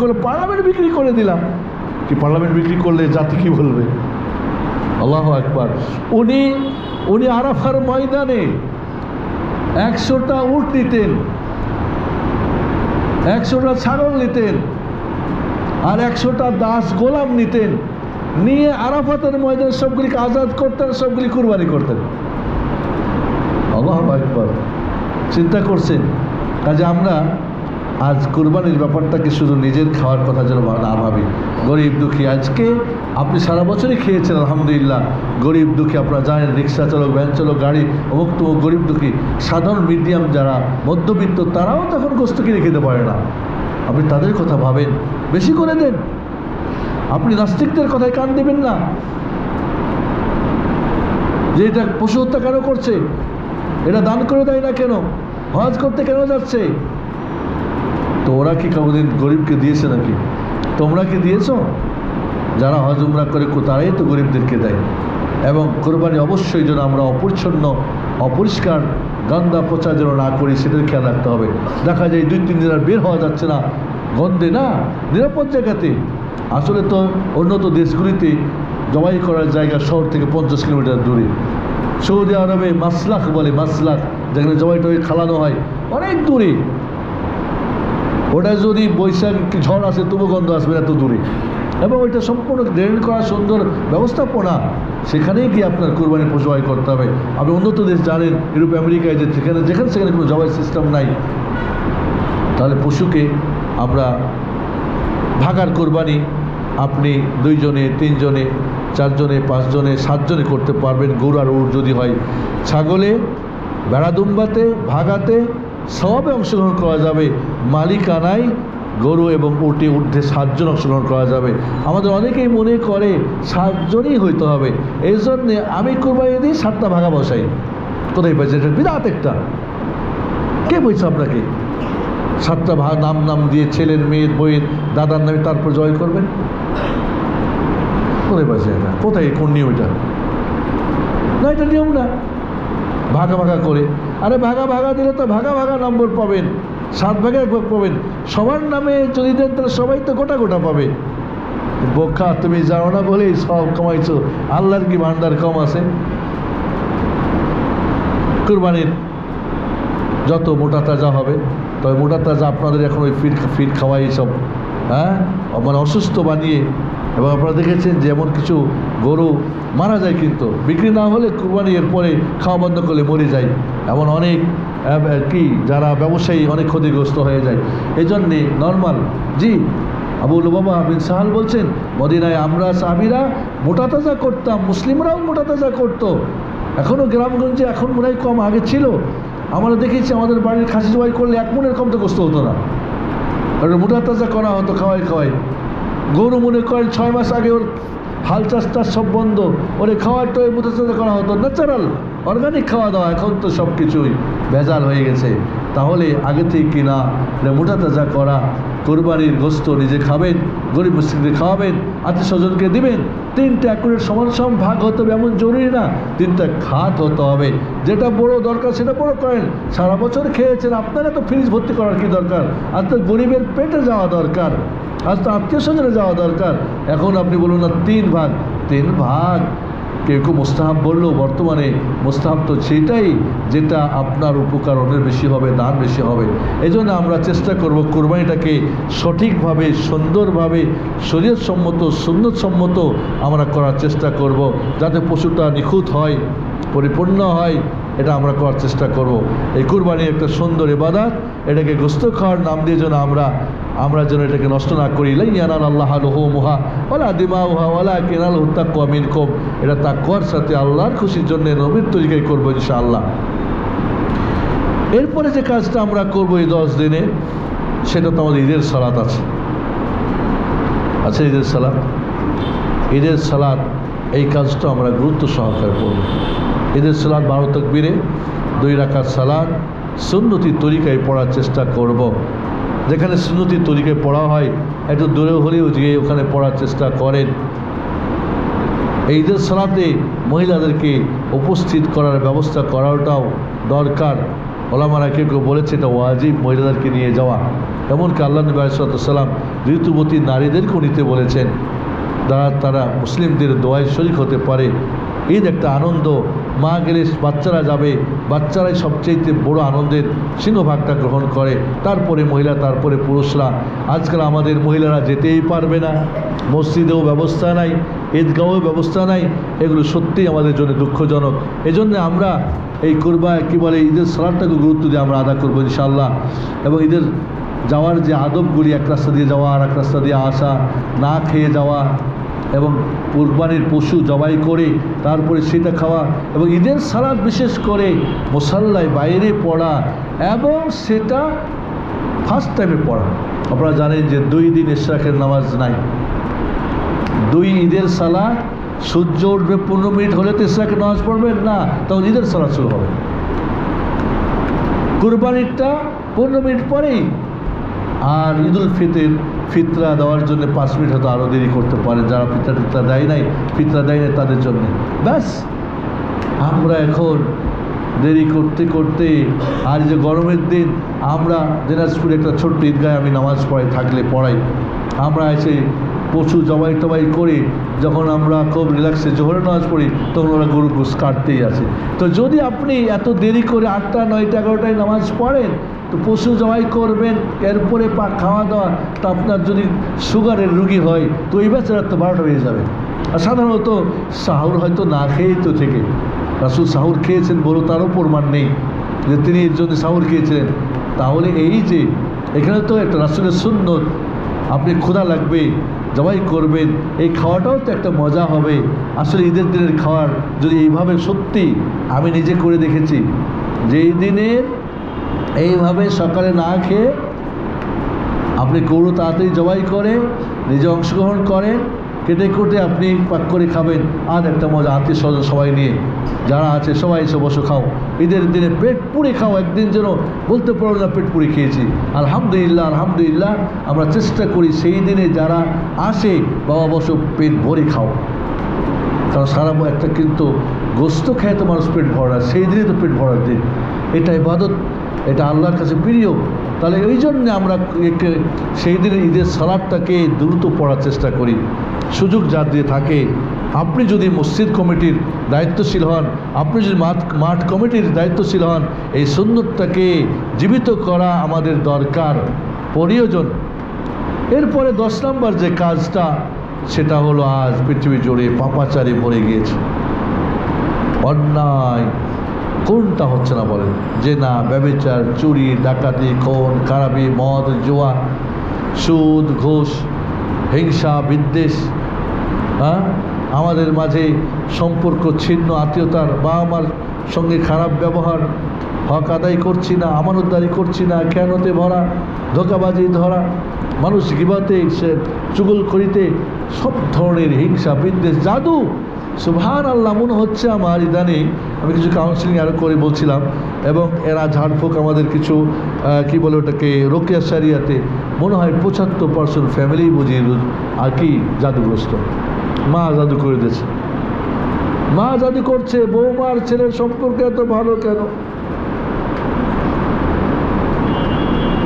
করল পার্লামেন্ট বিক্রি করে দিলাম। কি পার্লামেন্ট বিক্রি করলে জাতি কি বলবে? আল্লাহ একবার উনি উনি আরাফার ময়দানে একশোটা উট নিতেন একশোটা ছাগল নিতেন আর একশোটা দাস গোলাম নিতেন নিয়ে আরাফাতের ময়দানে সবগুলিকে আজাদ করতেন সবগুলি কুরবানি করতেন। আল্লাহ একবার চিন্তা করছেন কাজে আমরা আজ কুরবানির ব্যাপারটাকে শুধু নিজের খাওয়ার কথা যেন না ভাবি? গরিব দুঃখী, আজকে আপনি সারা বছরই খেয়েছেন, আলহামদুলিল্লাহ। গরিব দুঃখী, আপনারা জানেন, রিক্সা চালক, ভ্যান চালক, গাড়ি অমুক তমুক গরিব দুঃখী। সাধারণ মিডিয়াম যারা, মধ্যবিত্ত, তারাও তখন গোস্ত কিনে খেতে পারে না। আপনি তাদের কথা ভাবেন। বেশি করে দেন। আপনি নাস্তিকদের কথায় কান দেবেন না। যে এটা পশু হত্যা কেন করছে? এটা দান করে দেয় না কেন? হজ করতে কেন যাচ্ছে? তো ওরা কি কাউদিন গরিবকে দিয়েছে নাকি? তোমরা কি দিয়েছ? যারা হজ উমরা করে তারাই তো গরিবদেরকে দেয়। এবং কোরবানি অবশ্যই যেন আমরা অপরিচ্ছন্ন, অপরিষ্কার গন্ধা পচা যেন না করি, সেটার খেয়াল রাখতে হবে। দেখা যায় দুই, তিন দিন আর বের হওয়া যাচ্ছে না। গন্ধে না, নিরাপদ জায়গাতে। আসলে তো উন্নত দেশগুলিতে জবাই করার জায়গা শহর থেকে পঞ্চাশ কিলোমিটার দূরে। সৌদি আরবে মাসলাক বলে মাসলাক যেখানে জবাই টবাই খালানো হয়, অনেক দূরে। ওটা যদি বৈশাখ ঝড় আসে, তবু গন্ধ আসবে এত দূরে। এবং ওইটা সম্পূর্ণ ড্রেন করা সুন্দর ব্যবস্থাপনা, সেখানেই গিয়ে আপনার কোরবানি পশু আয় করতে হবে। আপনি উন্নত দেশ জানেন, ইউরোপ, আমেরিকায় যে সেখানে যেখানে সেখানে কোনো জবাই সিস্টেম নাই। তাহলে পশুকে আমরা ভাগার কোরবানি আপনি দুইজনে, তিনজনে, চারজনে, পাঁচজনে, সাতজনে করতে পারবেন। গরু আর উট যদি হয়, ছাগলে বেড়াদুম্বাতে ভাগাতে সবে অংশগ্রহণ করা যাবে। মালিকানায় গরু এবং উটে ঊর্ধ্বে সাতজন অংশগ্রহণ করা যাবে। আমাদের অনেকেই মনে করে সাতজনই হইতে হবে। এই জন্যে আমি কোরবানি দিই সাতটা ভাগা বসাই। কোথায় পাইছে এটা বিরাট একটা। কে বলছে আপনাকে? সাতটা ভাগ নাম নাম দিয়ে ছেলের মেয়ের বইয়ের দাদার নামে তারপর জয় করবেন? কোথায় পাইছে এটা? কোথায়? কোন নিয়ম এটা না, এটা নিয়ম না। ভাগা ভাগা করে। আরে ভাগা ভাগা দিলে তো ভাগা ভাগা নম্বর পাবেন। সাত ভাগে ভাগ পাবেন। সবার নামে যদি দেন তাহলে সবাই তো গোটা গোটা পাবে। বোকা, তুমি জানো না বলেই সব কামাইছো। আল্লাহর কি ভান্ডার কম আছে? কুরবানির যত মোটা তাজা হবে, তবে মোটা তাজা আপনাদের এখন ওই ফির ফির খাওয়াই সব হ্যাঁ? মানে অসুস্থ বানিয়ে এবং আপনারা দেখেছেন যে এমন কিছু গরু মারা যায় কিন্তু, বিক্রি না হলে কুরবানি এর পরে খাওয়া বন্ধ করলে মরে যায়। এমন অনেক কি, যারা ব্যবসায়ী অনেক ক্ষতিগ্রস্ত হয়ে যায়। এই জন্যে নর্মাল জি আবুল বাবা বিন সাহাল বলছেন, মদিনায় আমরা সাহাবিরা মোটা তাজা করতাম, মুসলিমরাও মোটা তাজা করতো। এখনও গ্রামগঞ্জে এখন মনে কম আগে ছিল। আমরা দেখেছি আমাদের বাড়ির খাসি জবাই করলে এক মনের কম তো কষ্ট হতো না। মোটা তাজা করা হতো খাওয়াই খাওয়াই গরু মনে করেন ছয় মাস আগে ওর হাল চাষ টাস সব বন্ধ। ওরে খাওয়ার মোটা তাজা করা হতো। ন্যাচারাল অর্গানিক খাওয়া দাওয়া, এখন তো সব কিছুই ভেজাল হয়ে গেছে। তাহলে আগে থেকে কিনা এটা মোটা তাজা করা কোরবানির গোস্ত নিজে খাবেন, গরিব মুসলিমদের খাওয়াবেন আত্মীয় স্বজনকে দিবেন। তিনটা একুরের সমান সম ভাগ হতে হবে, এমন জরুরি না। তিনটা খাত হতে হবে। যেটা বড় দরকার সেটা বড় করেন। সারা বছর খেয়েছেন, আপনারা তো ফ্রিজ ভর্তি করার কি দরকার? আজ তো গরিবের পেটে যাওয়া দরকার। আজ তো আত্মীয় স্বজনে যাওয়া দরকার। এখন আপনি বলুন না, তিন ভাগ। তিন ভাগ। কেউ কেউ মোস্তাহাব বললেও বর্তমানে মোস্তাহাব তো সেটাই যেটা আপনার উপকার অনেক বেশি হবে, দান বেশি হবে। এই জন্য আমরা চেষ্টা করব কোরবানিটাকে সঠিকভাবে, সুন্দরভাবে, শরীয়তসম্মত, সুন্নতসম্মত আমরা করার চেষ্টা করব, যাতে পশুটা নিখুঁত হয়, পরিপূর্ণ হয়, এটা আমরা করার চেষ্টা করব। এই কুরবানি একটা সুন্দর এবাদাত এটাকে গোস্ত খাওয়ার নাম দিয়ে যেন আমরা আমরা যেন এটাকে নষ্ট না করি। লাইয়ানাল আল্লাহ লোহো মুহা দিমা উহা এটা তাকুয়ার সাথে আল্লাহর খুশির জন্য নবীর তরিকায় করব ইনশাআল্লাহ। এরপরে যে কাজটা আমরা করব এই দশ দিনে, সেটা তো আমাদের ঈদের সালাত আছে। আছে ঈদের সালাত? ঈদের সালাত, এই কাজটা আমরা গুরুত্ব সহকারে করব। ঈদের সালাদ বারো তকবীরে, দুই রাখার সালাদ সুন্নতির তরিকায় পড়ার চেষ্টা করব। যেখানে সুন্নতির তরিকায় পড়া হয়, একটু দূরে হলেও গিয়ে ওখানে পড়ার চেষ্টা করেন। এই ঈদের সালাতে মহিলাদেরকে উপস্থিত করার ব্যবস্থা করাটাও দরকার। ওলামারা কেউ কেউ বলেছে এটা ওয়াজিব মহিলাদেরকে নিয়ে যাওয়া। এমনকি আল্লাহ নবী আলিসাল্লাম ঋতুবতী নারীদেরকেও নিতে বলেছেন। তারা তারা মুসলিমদের দোয়ায় শরিক হতে পারে। ঈদ একটা আনন্দ মা গেলে বাচ্চারা যাবে, বাচ্চারাই সবচেয়ে বড় আনন্দের সিংহভাগটা গ্রহণ করে। তারপরে মহিলা, তারপরে পুরুষরা। আজকাল আমাদের মহিলারা যেতেই পারবে না। মসজিদেও ব্যবস্থা নাই ঈদগাঁও ব্যবস্থা নাই। এগুলো সত্যিই আমাদের জন্য দুঃখজনক। এজন্য আমরা এই কুরবা, কী বলে, ঈদের সালাদটাকে গুরুত্ব দিয়ে আমরা আদা করব ইনশাআল্লাহ। এবং ঈদের যাওয়ার যে আদবগুলি, এক রাস্তা দিয়ে যাওয়া আর এক রাস্তা দিয়ে আসা, না খেয়ে যাওয়া এবং কুরবানির পশু জবাই করে তারপরে সেটা খাওয়া এবং ঈদের সালাদ বিশেষ করে মোসাল্লায় বাইরে পড়া এবং সেটা ফার্স্ট টাইমে পড়া। আপনারা জানেন যে দুই দিন ইশরাকের নামাজ নাই। দুই ঈদের সালা সূর্য উঠবে পনেরো মিনিট হলে তো ইশরাকের নামাজ পড়বেন না, তখন ঈদের সালা শুরু হবে। কুরবানিরটা পনেরো মিনিট পরেই। আর ঈদুল ফিতর ফিতরা দেওয়ার জন্য পাঁচ মিনিট হয়তো আরও দেরি করতে পারে। যারা ফিতরা টিতরা দেয় নাই, ফিতরা দেয় নাই তাদের জন্য। ব্যাস, আমরা এখন দেরি করতে করতে, আর যে গরমের দিন, আমরা দিনাজপুরে একটা ছোট্ট ঈদগায় আমি নামাজ পড়াই, থাকলে পড়াই। আমরা এসে পশু জবাই টবাই করে যখন আমরা খুব রিল্যাক্সে জোহরের নামাজ পড়ি, তখন ওরা গরু গোস কাটতেই আছে তো যদি আপনি এত দেরি করে আটটা, নয়টা, এগারোটায় নামাজ পড়েন, তো পশু জবাই করবেন, এরপরে পা খাওয়া দাওয়া, তা আপনার যদি সুগারের রুগী হয়, তো এই বেচারা তো বারোটা বেজে যাবে। আর সাধারণত সাহুর হয়তো না খেয়েই তো থেকে। রাসুল সাহুর খেয়েছেন বলে, তারও প্রমাণ নেই যে তিনি এর জন্য সাহুর খেয়েছিলেন, তাহলে এই যে, এখানে তো একটা রাসুলের সুন্নত, আপনি ক্ষুধা লাগবে জবাই করবেন, এই খাওয়াটাও তো একটা মজা হবে। আসলে ঈদের দিনের খাওয়ার যদি এইভাবে সত্যি আমি নিজে করে দেখেছি যে এই দিনে এইভাবে সকালে না খেয়ে আপনি গরু তাড়াতাড়ি জবাই করে, নিজে অংশগ্রহণ করেন কেটে কুটে আপনি পাক করে খাবেন। আর একটা মজা, আত্মীয় স্বজন সবাই নিয়ে। যারা আছে, সবাই এসে বসে, খাও। ঈদের দিনে পেট পুড়ে খাও, একদিন যেন বলতে পারো না পেট পুড়ে খেয়েছি। আলহামদুলিল্লাহ আলহামদুলিল্লাহ, আমরা চেষ্টা করি সেই দিনে যারা আসে, বাবা বসো, পেট ভরে খাও। কারণ সারা একটা কিন্তু গোস্ত খেয়ে তো মানুষ পেট ভরা সেই দিনে তো পেট ভরার দিন এটা ইবাদত, এটা আল্লাহর কাছে প্রিয়। তাহলে ওই জন্যে আমরা সেই দিনের ঈদের সালাদটাকে দ্রুত পড়ার চেষ্টা করি। সুযোগ যা দিয়ে থাকে। আপনি যদি মসজিদ কমিটির দায়িত্বশীল হন, আপনি যদি মাঠ মাঠ কমিটির দায়িত্বশীল হন, এই সুন্দরটাকে জীবিত করা আমাদের দরকার। প্রয়োজন। এরপরে দশ নম্বর যে কাজটা, সেটা হলো আজ পৃথিবী জুড়ে পাপাচারে ভরে গিয়েছে। অন্যায়। কোনটা হচ্ছে না বলেন? যে না ব্যবচার, চুরি, ডাকাতি, খুন, খারাপি, মদ, জোয়া, সুদ, ঘোষ, হিংসা, বিদ্বেষ। হ্যাঁ? আমাদের মাঝে সম্পর্ক, ছিন্ন, আত্মীয়তার বা আমার সঙ্গে খারাপ ব্যবহার হক আদায় করছি না, আমানতদারি করছি না কেনতে ভরা, ধোকাবাজি ধরা, মানুষ গিবাতে, সে চুগল করিতে সব ধরনের হিংসা, বিদ্বেষ, জাদু। সুভান আল্লাহ মনে হচ্ছে আমার ইদানিং আমি কিছু কাউন্সিলিং আরও করে বলছিলাম এবং এরা ঝাড়ফুঁক আমাদের কিছু কি বলে ওটাকে, রোকিয়া সারিয়াতে, মনে হয় পঁচাত্তর পার্সেন্ট ফ্যামিলি বুঝিয়ে আর কি জাদুগ্রস্ত। মা জাদু করে দিয়েছে। মা জাদু করছে, বৌমার ছেলের সম্পর্কে এত ভালো কেন?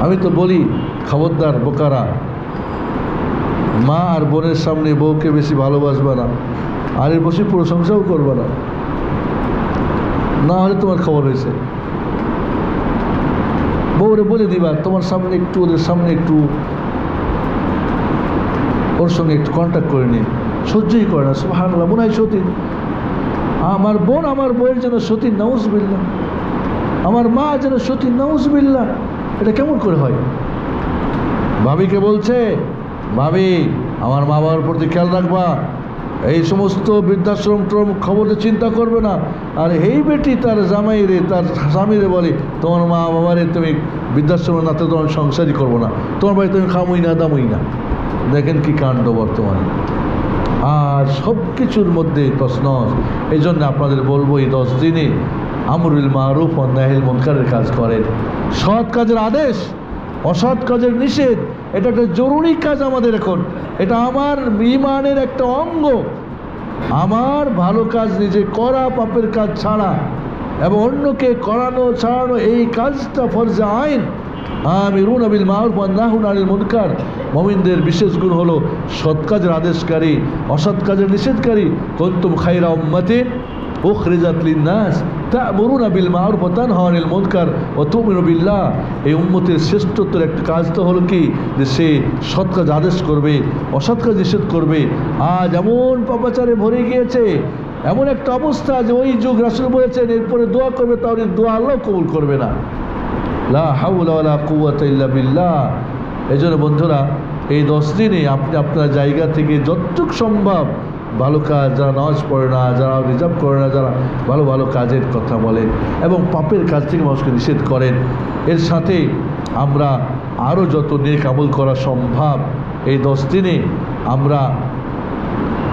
আমি তো বলি, খবরদার, বোকারা। মা আর বোনের সামনে বউকে বেশি ভালোবাসবে না, আর এর বসে প্রশংসাও করবে না। না হলে তোমার খবর হয়েছে। বউরে বলে দিবা, তোমার সামনে একটু, ওদের সামনে একটু, ওর সঙ্গে একটু কন্ট্যাক্ট করে নিন সহ্যই করে না, সুবহানাল্লাহ, মনে হয় সতীন। আমার বোন আমার বইয়ের যেন সতীন নাউজ বিল্লা আমার মা যেন সতীন নাউজ বিল্লা এটা কেমন করে হয়? ভাবিকে বলছে, ভাবি, আমার মা বাবার প্রতি খেয়াল রাখবা। এই সমস্ত বৃদ্ধাশ্রম ট্রম খবরে চিন্তা করবে না। আর এই বেটি তার জামাই রে তার স্বামীরে বলে, তোমার মা বাবারে তুমি বৃদ্ধাশ্রমে না, তো তোমার সংসারই করব না। তোমার বাড়ি তুমি খামুই না, দামুই না। দেখেন কি কাণ্ড বর্তমানে। আর সব কিছুর মধ্যে তসনস এই জন্য আপনাদের বলব, এই দশ দিনে আমরুল মারুফ অন্যাহিল মনকারের কাজ করেন। সৎ কাজের আদেশ, অসৎ কাজের নিষেধ, এটা একটা জরুরি কাজ আমাদের এখন। এটা আমার ইমানের একটা অঙ্গ। আমার ভালো কাজ নিজে করা, পাপের কাজ ছাড়া। এবং অন্যকে করানো, ছাড়ানো, এই কাজটা ফরজে আইন। আমিরুন আবিল মাউর নাহুন আনিল মুনকার। মমিনদের বিশেষ গুণ হলো সৎ কাজের আদেশকারী, অসৎ কাজের নিষেধকারী। কন্তুম খাইরা উম্মাতিন উখরিজাত লিন্নাস। তা'মুরুনা বিল মারুফ ওয়া তানহাউনা আনিল মুনকার ওয়া তু'মিনু বিল্লাহ। এই উম্মতের শ্রেষ্ঠত্বের একটা কাজ তো হলো কি? যে সে সৎ কাজ আদেশ করবে, অসৎ কাজ নিষেধ করবে। আজ এমন পাপাচারে ভরে গিয়েছে, এমন একটা অবস্থা যে ওই যুগ রাসূল বলেছেন, এরপরে দোয়া করবে, তাহলে দোয়া আল্লাহ কবুল করবে না। লা এই জন্য বন্ধুরা, এই দশ দিনে আপনি আপনার জায়গা থেকে যতটুক সম্ভব ভালো কাজ, যারা নামাজ পড়ে না, যারা রিজার্ভ করে না, যারা ভালো ভালো কাজের কথা বলেন এবং পাপের কাজ থেকে মানুষকে নিষেধ করেন, এর সাথে আমরা আরও যত নেক আমল করা সম্ভব, এই দশ দিনে আমরা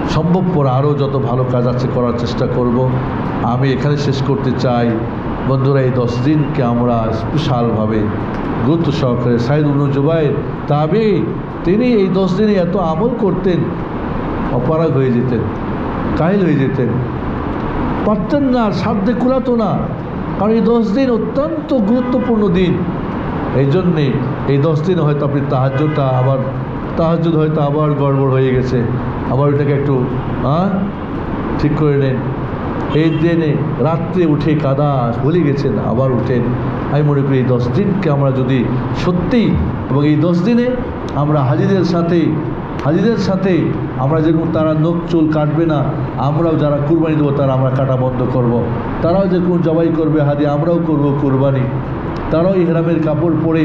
সম্ভবপর আরও যত ভালো কাজ আছে করার চেষ্টা করব। আমি এখানে শেষ করতে চাই। বন্ধুরা, এই দশ দিনকে আমরা স্পেশালভাবে গুরুত্ব সহকারে সাইদ উল জুবাইর তবে, তিনি এই দশ দিনে এত আমল করতেন, অপারগ হয়ে যেতেন, কাহিল হয়ে যেতেন। পারতেন না, সাধ্যে কুলাতো না, কারণ এই দশ দিন অত্যন্ত গুরুত্বপূর্ণ দিন। এই জন্যে এই দশ দিন হয়তো আপনি তাহাজ্যটা আবার, তাহাজ্জুদ হয়তো আবার গড়বড় হয়ে গেছে। আবার ওটাকে একটু হ্যাঁ ঠিক করে নেন। এই দিনে রাত্রে উঠে কাদা ভুলে গেছেন, আবার উঠেন আমি মনে করি এই দশ দিনকে আমরা যদি সত্যি এবং এই দশ দিনে আমরা হাজিদের সাথে হাজিদের সাথে আমরা যেরকম তারা নখ চুল কাটবে না, আমরাও যারা কুরবানি দেবো তারা আমরা কাটা বন্ধ করব। তারাও যেরকম জবাই করবে হাজি আমরাও করব কুরবানি তারাও ইহরামের কাপড় পরে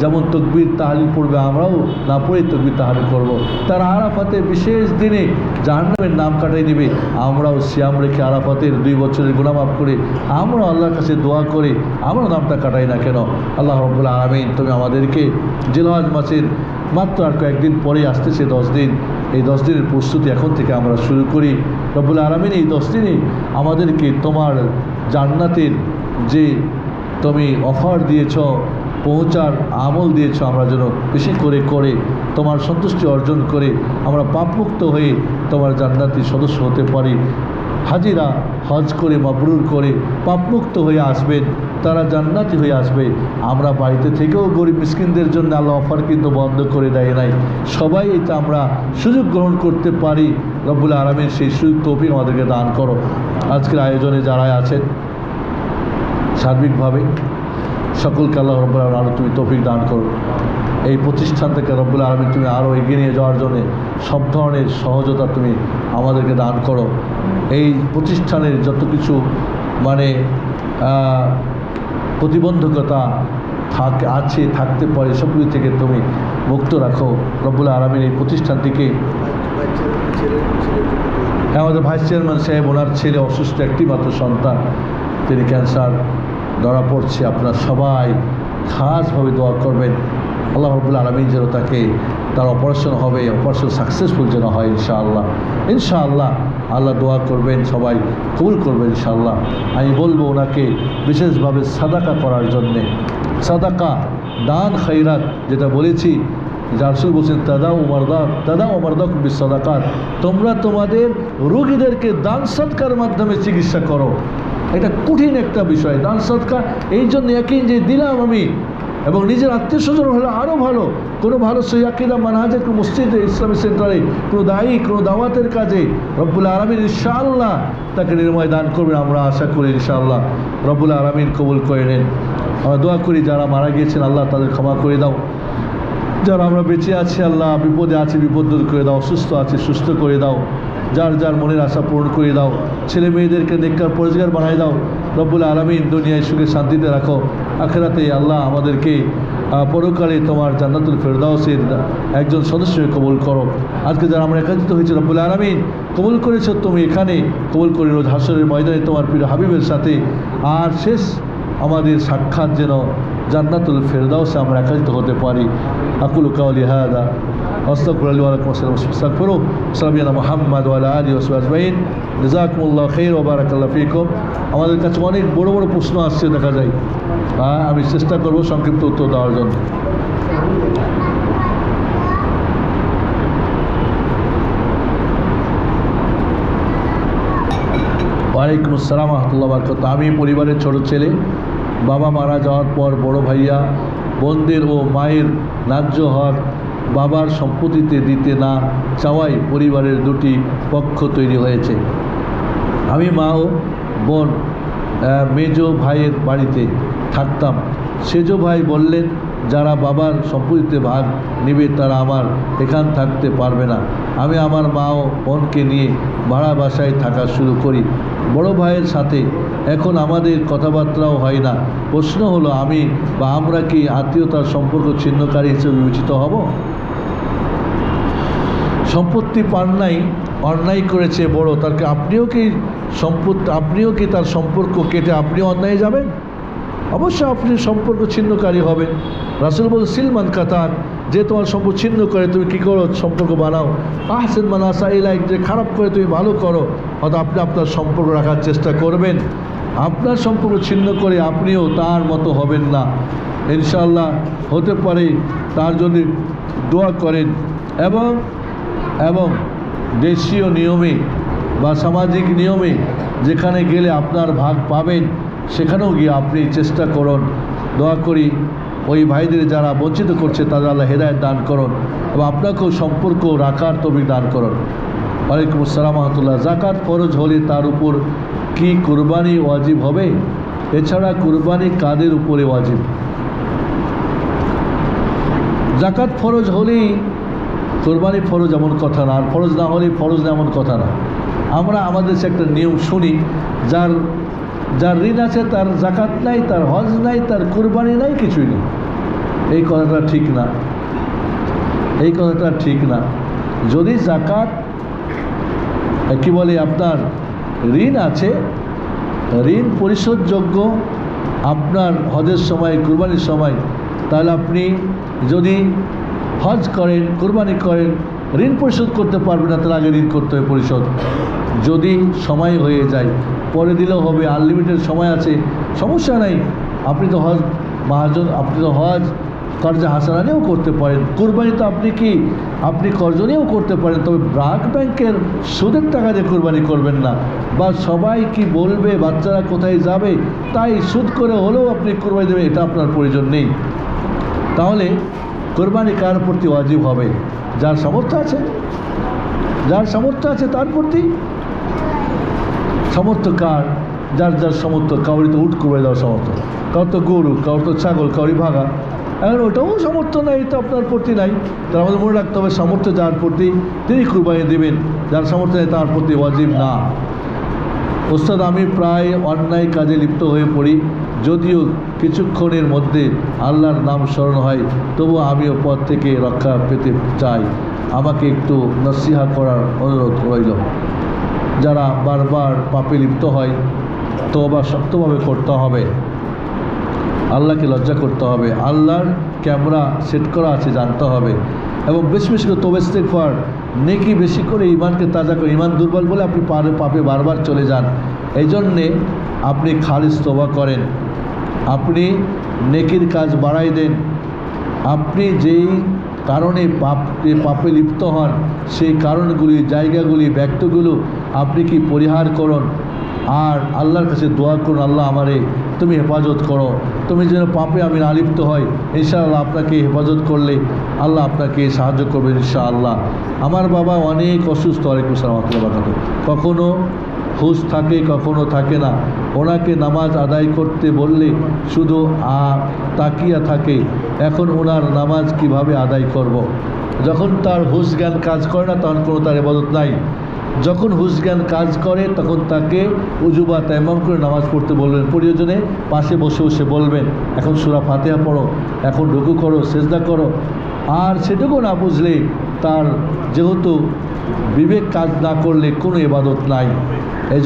যেমন তকবির, তাহালিল পড়বে, আমরাও না পড়ে তকবির, তাহালিল করব। তারা আরাফাতে বিশেষ দিনে জাহান্নামের নাম কাটাই নেবে। আমরাও শ্যাম রেখে আরাফাতের দুই বছরের গুণামাপ করে আমরাও আল্লাহর কাছে দোয়া করে আমরাও নামটা কাটাই না কেন? আল্লাহ রব্বুল আলমিন তুমি আমাদেরকে জিলহাজ মাসের মাত্র আর কয়েকদিন পরে আসতেছে দশ দিন। এই দশ দিনের প্রস্তুতি এখন থেকে আমরা শুরু করি। রব্বুল আলমিন এই দশ দিনে আমাদেরকে তোমার জান্নাতের যে তুমি অফার দিয়েছ, পৌঁছার আমল দিয়েছ, আমরা যেন বেশি করে করে তোমার সন্তুষ্টি অর্জন করে আমরা পাপমুক্ত হয়ে তোমার জান্নাতি সদস্য হতে পারি। হাজিরা হজ করে, মাবরুর করে, পাপমুক্ত হয়ে আসবেন তারা জান্নাতি হয়ে আসবে। আমরা বাড়িতে থেকেও গরিব মিসকিনদের জন্য আল্লাহ অফার কিন্তু বন্ধ করে দেয় নাই। সবাই এটা আমরা সুযোগ গ্রহণ করতে পারি। রব্বুল আরামের সেই সুযোগ তৌফিক আমাদেরকে দান করো। আজকের আয়োজনে যারা আছেন সার্বিকভাবে সকলকে আল্লাহ রব্বুল আলম আরও তুমি তৌফিক দান করো এই প্রতিষ্ঠান থেকে রব্বুল আলমী তুমি আরও এগিয়ে নিয়ে যাওয়ার জন্যে সব ধরনের সহজতা তুমি আমাদেরকে দান করো। এই প্রতিষ্ঠানের যত কিছু মানে প্রতিবন্ধকতা থাক, আছে, থাকতে পারে, সবগুলি থেকে তুমি মুক্ত রাখো। রব্বুল আলমীর এই প্রতিষ্ঠানটিকে আমাদের ভাইস চেয়ারম্যান সাহেব, ওনার ছেলে অসুস্থ একটি মাত্র সন্তান, তিনি ক্যান্সার ধরা পড়ছে, আপনার সবাই খাসভাবে দোয়া করবেন। আল্লাহ রবুল্লা আলমিন যেন তাকে তার অপারেশন হবে অপারেশন সাকসেসফুল যেন হয় ইনশাআল্লাহ। ইনশাআল্লাহ আল্লাহ দোয়া করবেন, সবাই কবুল করবেন ইনশাআল্লাহ। আমি বলব ওনাকে বিশেষভাবে সাদাকা করার জন্যে। সাদাকা, দান খৈরাত যেটা বলেছি জারসুল বলছেন দাদা উমারদা দাদা উমারদা বিশ্বদাকাত তোমরা তোমাদের রোগীদেরকে দান সৎকার মাধ্যমে চিকিৎসা করো। এটা কঠিন একটা বিষয়, দান সৎকার। এই জন্য একই যে দিলাম আমি, এবং নিজের আত্মীয় স্বজন হলে আরও ভালো। কোনো ভালো সৈয়াকিদা মানহাজের কোনো মসজিদে ইসলামী সেন্টারে, কোনো দায়ী, কোনো দাওয়াতের কাজে, রব্বুল আলমিন ইনশাআল্লাহ তাকে নির্ময় দান করবেন আমরা আশা করি ইনশাআল্লাহ। রব্বুল আলমিন কবুল করে নেন। আমরা দোয়া করি যারা মারা গিয়েছেন, আল্লাহ তাদের ক্ষমা করে দাও। যারা আমরা বেঁচে আছি, আল্লাহ বিপদে আছি, বিপদ দূর করে দাও, সুস্থ আছে, সুস্থ করে দাও। যার যার মনের আশা পূরণ করে দাও। ছেলে মেয়েদেরকে নেককার পরিষ্কার বানাই দাও। রব্বুল আলমিন দুনিয়ায় সুখে শান্তিতে রাখো। আখেরাতে আল্লাহ আমাদেরকে পরকালে তোমার জান্নাতুল ফেরদাউসের একজন সদস্যকে কবুল করো। আজকে যারা আমরা একাত্রিত হয়েছি, রব্বুল আলমিন, কবুল করেছ তুমি এখানে। কবুল করে রোজ হাসরের ময়দানে তোমার প্রিয় হাবিবের সাথে। আর শেষ আমাদের সাক্ষাৎ যেন জান্নাতুল ফেরদাউসে আমরা একাজিত হতে পারি আকুল কাউলি হাদা أستغفر لي ولكم واستغفروه صلى الله محمد وعلى آله وصحبه أجمعين جزاكم الله خير وبارك الله فيكم আমাদের কাছে অনেক বড় বড় প্রশ্ন আসছে দেখা যায় হ্যাঁ আমি চেষ্টা করব সংক্ষিপ্ত উত্তর দেওয়ার জন্য ওয়ালাইকুম আসসালাম রহমতুল্লাহ বারকত আমি পরিবারের ছোট ছেলে বাবা মারা যাওয়ার পর বড় ভাইয়া বোনদের ও মায়ের ন্যায্য হক বাবার সম্পত্তিতে দিতে না চাওয়াই পরিবারের দুটি পক্ষ তৈরি হয়েছে। আমি মা ও বোন মেজ ভাইয়ের বাড়িতে থাকতাম। সেজ ভাই বললেন যারা বাবার সম্পত্তিতে ভাগ নেবে, তারা আমার এখান থাকতে পারবে না। আমি আমার মা ও বোনকে নিয়ে ভাড়া বাসায় থাকা শুরু করি। বড় ভাইয়ের সাথে এখন আমাদের কথাবার্তাও হয় না। প্রশ্ন হলো, আমি বা আমরা কি আত্মীয়তার সম্পর্ক ছিন্নকারী হিসেবে বিবেচিত হব? সম্পত্তি পান নাই, অন্যায় করেছে বড় তাকে আপনিও কি সম্পত্তি আপনিও কি তার সম্পর্ক কেটে আপনিও অন্যায় যাবেন? অবশ্যই আপনি সম্পর্ক ছিন্নকারী হবেন। রাসুল বল সিলমান কাতার, যে তোমার সম্পর্ক ছিন্ন করে, তুমি কী করো? সম্পর্ক বানাও। আহসেন মানাসা ইলাইক, যে খারাপ করে, তুমি ভালো করো। হয়তো আপনি আপনার সম্পর্ক রাখার চেষ্টা করবেন। আপনার সম্পর্ক ছিন্ন করে আপনিও তার মতো হবেন না। ইনশাল্লাহ হতে পারে তার জন্য দোয়া করেন এবং এবং দেশীয় নিয়মে বা সামাজিক নিয়মে যেখানে গেলে আপনার ভাগ পাবেন, সেখানেও গিয়ে আপনি চেষ্টা করুন। দোয়া করি। ওই ভাইদের যারা বঞ্চিত করছে, তাদের আল্লাহ হেদায়ত দান করুন এবং আপনাকেও সম্পর্ক রাখার তবিক দান করুন। ওয়ালাইকুম আসসালাম রহমতুল্লাহ। জাকাত ফরজ হলে তার উপর কি কুরবানি ওয়াজিব হবে? এছাড়া কুরবানি কাদের উপরে ওয়াজিব? জাকাত ফরজ হলেই কোরবানি ফরজ এমন কথা না, আর ফরজ না হলেই ফরজ না এমন কথা না। আমরা আমাদের একটা নিয়ম শুনি, যার যার ঋণ আছে, তার জাকাত নাই, তার হজ নাই, তার কোরবানি নাই, কিছুই নেই। এই কথাটা ঠিক না। এই কথাটা ঠিক না। যদি জাকাত কি বলে আপনার ঋণ আছে, ঋণ পরিশোধযোগ্য আপনার হজের সময়, কুরবানির সময়, তাহলে আপনি যদি হজ করেন, কোরবানি করেন, ঋণ পরিশোধ করতে পারবেন না তার আগে ঋণ করতে হবে পরিশোধ। যদি সময় হয়ে যায় পরে দিলেও হবে আনলিমিটেড সময় আছে, সমস্যা নাই। আপনি তো হজ, মহাজন, আপনি তো হজ, কর্জা হাসানা নিয়েও করতে পারেন। কোরবানি তো আপনি কি? আপনি কর্জ নিয়েও করতে পারেন। তবে ব্রাক ব্যাংকের সুদের টাকা দিয়ে কোরবানি করবেন না। বা সবাই কি বলবে, বাচ্চারা কোথায় যাবে, তাই সুদ করে হলেও আপনি কোরবানি দেবেন, এটা আপনার প্রয়োজন নেই। তাহলে কোরবানি কার প্রতি অজীব হবে? যার সামর্থ্য আছে। যার সামর্থ্য আছে তার প্রতি সামর্থ্য কার যার যার সামর্থ্য, কাউরি তো উঠ করে দেওয়ার সামর্থ্য কারোর তো গরু কারোর তো ছাগল, কাউরি ভাগা। এখন ওটাও সামর্থ্য নাই তো আপনার প্রতি নাই। তার আমাদের মনে রাখতে হবে, সামর্থ্য যার প্রতি তিনি কুরবানি দেবেন, যার সামর্থ্য নেই তার প্রতি ওয়াজিব না। ওস্তাদ, আমি প্রায় অন্যায় কাজে লিপ্ত হয়ে পড়ি, যদিও কিছুক্ষণের মধ্যে আল্লাহর নাম স্মরণ হয় তবু আমিও পথ থেকে রক্ষা পেতে চাই। আমাকে একটু নসিহা করার অনুরোধ রইল। যারা বারবার পাপে লিপ্ত হয় তো আবার শক্তভাবে করতে হবে। আল্লাহকে লজ্জা করতে হবে। আল্লাহর ক্যামেরা সেট করা আছে, জানতে হবে। এবং বেশি বেশি করে তোবেস্তেক ফার নেকি বেশি করে ইমানকে তাজা করে ইমান দুর্বল বলে আপনি পারে পাপে বারবার চলে যান। এই জন্যে আপনি খালিজ তোবা করেন। আপনি নেকির কাজ বাড়াই দেন। আপনি যেই কারণে পাপে পাপে লিপ্ত হন, সেই কারণগুলি, জায়গাগুলি, ব্যক্তগুলো আপনি কি পরিহার করুন? আর আল্লাহর কাছে দোয়া করুন, আল্লাহ আমারে, তুমি হেফাজত করো। তুমি যেন পাপে আমি না লিপ্ত হয় ইনশাআল্লাহ আপনাকে হেফাজত করলে আল্লাহ আপনাকে সাহায্য করবে ইনশাআল্লাহ। আমার বাবা অনেক অসুস্থ আলাইকুম সালাম বাকাত কখনো হুশ থাকে, কখনো থাকে না। ওনাকে নামাজ আদায় করতে বললে শুধু আ, তাকিয়া থাকে। এখন ওনার নামাজ কীভাবে আদায় করব। যখন তার হুশ জ্ঞান কাজ করে না, তখন কোনো তার এবাদত নাই। যখন হুশ জ্ঞান কাজ করে, তখন তাকে উজুবা তাইমাম করে নামাজ পড়তে বলবেন প্রয়োজনে পাশে বসে বসে বলবেন, এখন সুরা ফাতেহা পড়ো, এখন ঢুকু করো, সেজদা করো। আর সেটুকু না বুঝলে তার যেহেতু বিবেক কাজ না করলে কোনো এবাদত নাই। এই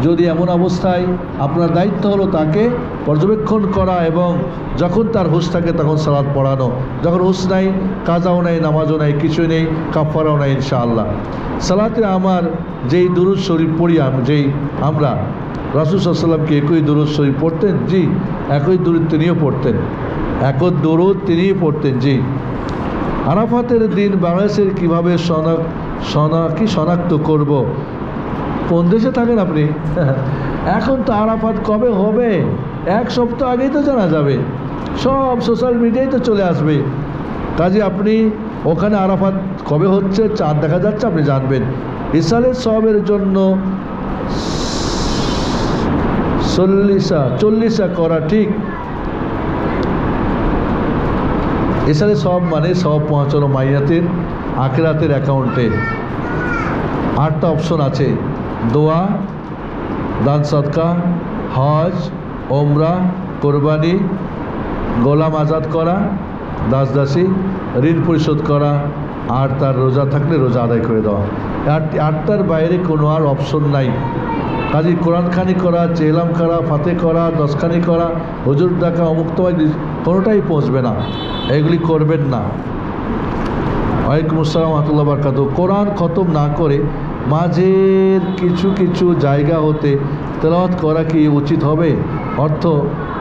যদি এমন অবস্থায় আপনার দায়িত্ব হলো তাকে পর্যবেক্ষণ করা এবং যখন তার হুশ থাকে তখন সালাদ পড়ানো, যখন হুশ নাই, কাজাও নাই, নামাজও নাই, কিছুই নেই কাফারাও নাই ইনশাআল্লাহ। সালাতে আমার যেই দুরুদ শরীফ পড়ি যেই আমরা রাসুল সাল্লামকে একই দুরুদ শরীফ পড়তেন, জি, একই দুরুদ তিনিও পড়তেন, একই দরুদ তিনিই পড়তেন, জি। আরাফাতের দিন বাংলাদেশের কীভাবে শনাক শনা কি শনাক্ত করব কোন দেশে থাকেন আপনি? এখন তো আরাফাত কবে হবে? এক সপ্তাহ আগেই তো জানা যাবে। সব সোশ্যাল মিডিয়ায় তো চলে আসবে। কাজে আপনি ওখানে আরাফাত কবে হচ্ছে, চাঁদ দেখা যাচ্ছে, আপনি জানবেন। ইসালের সবের জন্য চল্লিশা চল্লিশা করা ঠিক। এছাড়া সব মানে সব পৌঁছানো মাইয়াতের, আখেরাতের অ্যাকাউন্টে আটটা অপশন আছে। দোয়া, দান সৎকা হজ ওমরা কোরবানি, গোলাম আজাদ করা, দাস দাসী, ঋণ পরিশোধ করা, আর তার রোজা থাকলে রোজা আদায় করে দেওয়া। আট আটটার বাইরে কোনো আর অপশন নাই। কাজী কোরআনখানি করা চেলাম করা, ফাতে করা, দশখানি করা, হুজুর ডাকা অমুক্ত কোনোটাই পৌঁছবে না। এগুলি করবেন না। ওয়ালাইকুম আসসালাম আতুল্লাহ বারকাত কোরআন খতম না করে মাঝের কিছু কিছু জায়গা হতে তেলাওয়াত করা কি উচিত হবে? অর্থ,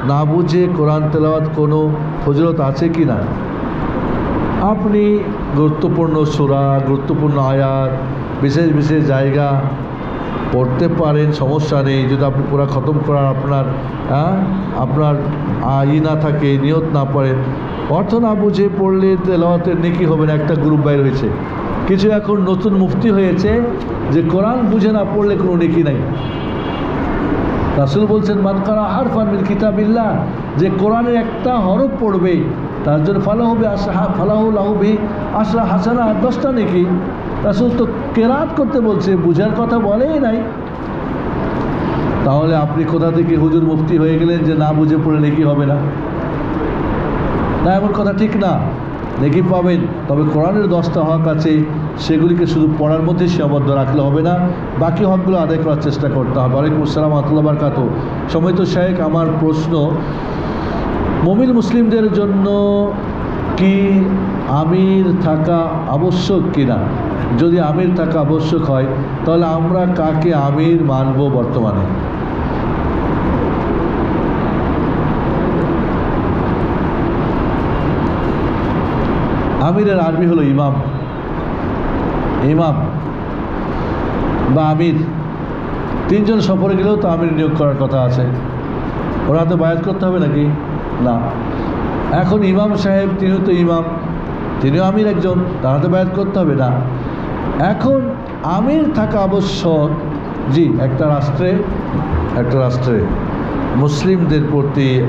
না বুঝে কোরআন তেলাওয়াত কোনো ফজরত আছে কি না? আপনি গুরুত্বপূর্ণ সুরা, গুরুত্বপূর্ণ আয়াত, বিশেষ বিশেষ জায়গা পড়তে পারেন, সমস্যা নেই। যদি আপনি পুরো খতম করার আপনার হ্যাঁ আপনার ই না থাকে, নিয়ত না পড়েন অর্থ না বুঝে পড়লে তেলাওয়াতের নেকি হবে না। একটা গ্রুপ বাইর হয়েছে। কিছু এখন নতুন মুফতি হয়েছে যে কোরআন বুঝে না পড়লে কোনো নেকি নাই। রাসুল বলছেন মানকারা হার ফানবিল কিতাবিল্লাহ যে কোরআনের একটা হরফ পড়বে, তার জন্য ফালাহ হবে আশা ফালাহ লাহবি আশরা হাসানা, দশটা নাকি। রাসুল তো কেরাত করতে বলছে, বুঝার কথা বলেই নাই। তাহলে আপনি কোথা থেকে হুজুর মুফতি হয়ে গেলেন যে না বুঝে পড়ে নাকি হবে না? না, এমন কথা ঠিক না। নেকি পাবেন। তবে কোরআনের দশটা হক আছে, সেগুলিকে শুধু পড়ার মধ্যে সীমাবদ্ধ রাখলে হবে না। বাকি হকগুলো আদায় করার চেষ্টা করতে হবে। আলাইকুম আসসালাম আতুল্লাহ বারকাত সময় তো শেখ আমার প্রশ্ন, মমিন মুসলিমদের জন্য কি আমির থাকা আবশ্যক কিনা? যদি আমির থাকা আবশ্যক হয়, তাহলে আমরা কাকে আমির মানব বর্তমানে? আমিরের আরবি হলো ইমাম। ইমাম বা আমির। তিনজন সফরে গেলেও তো আমির নিয়োগ করার কথা আছে। ওরা তো বায়াত করতে হবে নাকি? না। এখন ইমাম সাহেব, তিনিও তো ইমাম, তিনিও আমির একজন, তারা তো বায়াত করতে হবে না। এখন আমির থাকা আবশ্যক, জি, একটা রাষ্ট্রে একটা রাষ্ট্রে, মুসলিমদের প্রতি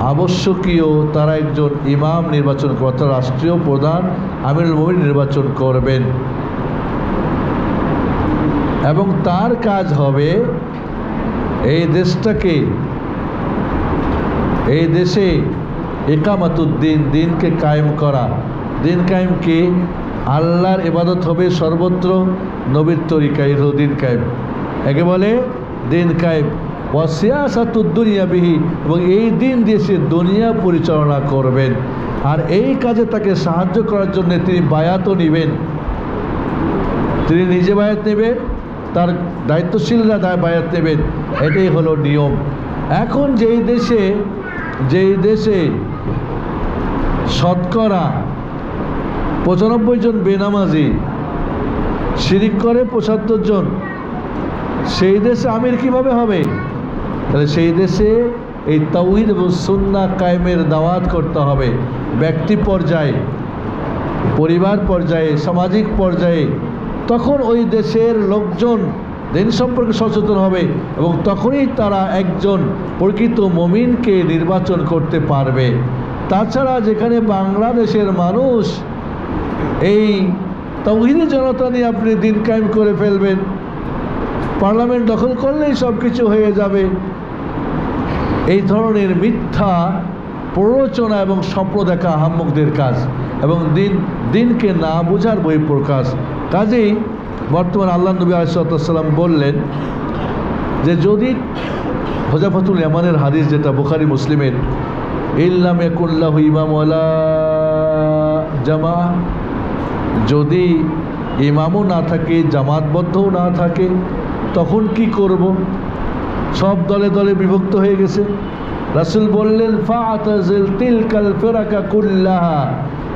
আবশ্যকীয় তারা একজন ইমাম নির্বাচন অর্থাৎ রাষ্ট্রীয় প্রধান আমিরুল মমিন নির্বাচন করবেন। এবং তার কাজ হবে এই দেশটাকে, এই দেশে একামাতুদ্দিন দিনকে কায়েম করা। দিন কায়েম কি? আল্লাহর ইবাদত হবে সর্বত্র নবীর তরিকায় হলো দিন কায়েম। একে বলে দিন কায়েম। ওয়াসিয়াসাতুদ্দুনিয়াবিহি এবং এই দিন দিয়ে সে দুনিয়া পরিচালনা করবেন। আর এই কাজে তাকে সাহায্য করার জন্য তিনি বায়াতও নেবেন। তিনি নিজে বায়াত নেবেন, তার দায়িত্বশীলরা দায় বায়াত নেবেন। এটাই হলো নিয়ম। এখন যেই দেশে যেই দেশে শতকরা পঁচানব্বই জন বেনামাজি শিরিক করে পঁচাত্তর জন, সেই দেশে আমির কীভাবে হবে? তাহলে সেই দেশে এই তৌহিদ এবং সুন্না কায়েমের দাওয়াত করতে হবে। ব্যক্তি পর্যায়ে, পরিবার পর্যায়ে, সামাজিক পর্যায়ে, তখন ওই দেশের লোকজন দিন সম্পর্কে সচেতন হবে এবং তখনই তারা একজন প্রকৃত মমিনকে নির্বাচন করতে পারবে। তাছাড়া যেখানে বাংলাদেশের মানুষ এই তৌহিদি জনতা নিয়ে আপনি দিন কায়েম করে ফেলবেন, পার্লামেন্ট দখল করলেই সব কিছু হয়ে যাবে। এই ধরনের মিথ্যা প্ররোচনা এবং স্বপ্ন দেখা আহাম্মকদের কাজ এবং দিন, দিনকে না বোঝার বই প্রকাশ। কাজেই বর্তমান আল্লাহ নবী আলিসাল্লাম বললেন যে, যদি হজাফতুল ইয়ামানের হাদিস যেটা বুখারি মুসলিমের ইল্লাম একুল্লাহ ইমাম জামা যদি ইমামও না থাকে, জামাতবদ্ধও না থাকে, তখন কি করব? সব দলে দলে বিভক্ত হয়ে গেছে। রাসুল বললেন তিলকাল ফেরাকা কুল্লাহা।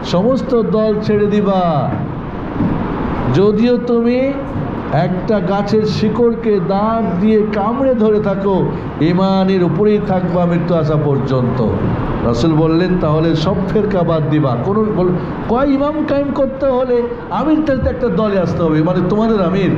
সমস্ত দল ছেড়ে দিবা। যদিও তুমি একটা গাছের শিকড়কে দাঁত দিয়ে কামড়ে ধরে থাকো, ইমানের উপরেই থাকবা মৃত্যু আসা পর্যন্ত। রাসুল বললেন, তাহলে সব ফেরকা বাদ দিবা। কোনো কয়, ইমাম কায়েম করতে হলে আমির একটা দলে আসতে হবে মানে তোমাদের আমির।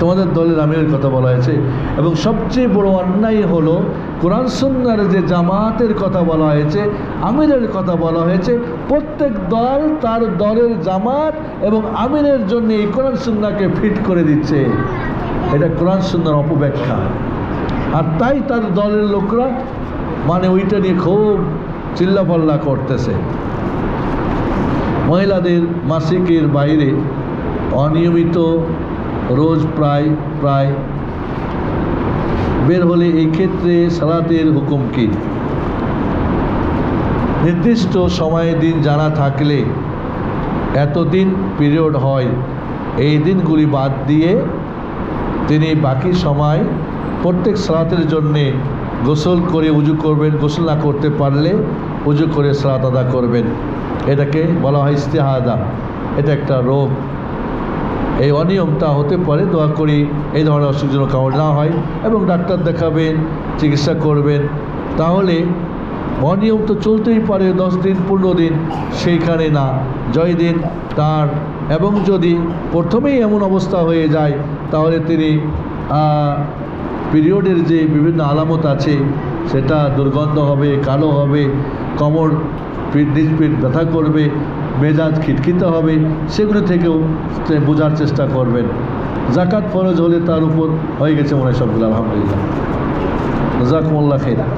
তোমাদের দলের আমিরের কথা বলা হয়েছে। এবং সবচেয়ে বড় অন্যায় হলো কোরআন সুন্নার যে জামাতের কথা বলা হয়েছে, আমিরের কথা বলা হয়েছে, প্রত্যেক দল তার দলের জামাত এবং আমিরের জন্য এই কোরআন সুন্নাকে ফিট করে দিচ্ছে। এটা কোরআন সুন্নার অপব্যাখ্যা। আর তাই তার দলের লোকরা মানে ওইটা নিয়ে খুব চিল্লাপাল্লা করতেছে। মহিলাদের, মাসিকের বাইরে অনিয়মিত রোজ প্রায় প্রায় বের হলে এই ক্ষেত্রে সালাতের হুকুম কি? নির্দিষ্ট সময়ে দিন জানা থাকলে এতদিন পিরিয়ড হয়, এই দিনগুলি বাদ দিয়ে তিনি বাকি সময় প্রত্যেক সালাতের জন্যে গোসল করে উজু করবেন, গোসল না করতে পারলে উজু করে সালাত আদা করবেন। এটাকে বলা হয় ইস্তেহাদা। এটা একটা রোগ। এই অনিয়মটা হতে পারে, দোয়া করি এই ধরনের অসুখ যেন কামড় না হয় এবং ডাক্তার দেখাবেন, চিকিৎসা করবেন। তাহলে অনিয়ম তো চলতেই পারে, দশ দিন, পনেরো দিন, সেইখানে না। জয় দিন তার। এবং যদি প্রথমেই এমন অবস্থা হয়ে যায়, তাহলে তিনি পিরিয়ডের যে বিভিন্ন আলামত আছে, সেটা দুর্গন্ধ হবে, কালো হবে, কোমর, পিঠ নিজ পিঠ ব্যথা করবে মেজাজ খিটখিতে হবে, সেগুলো থেকেও বোঝার চেষ্টা করবেন। জাকাত ফরজ হলে তার উপর হয়ে গেছে মনে হয় সবগুলো, আলহামদুলিল্লাহ। জাকমুল্লা খেরা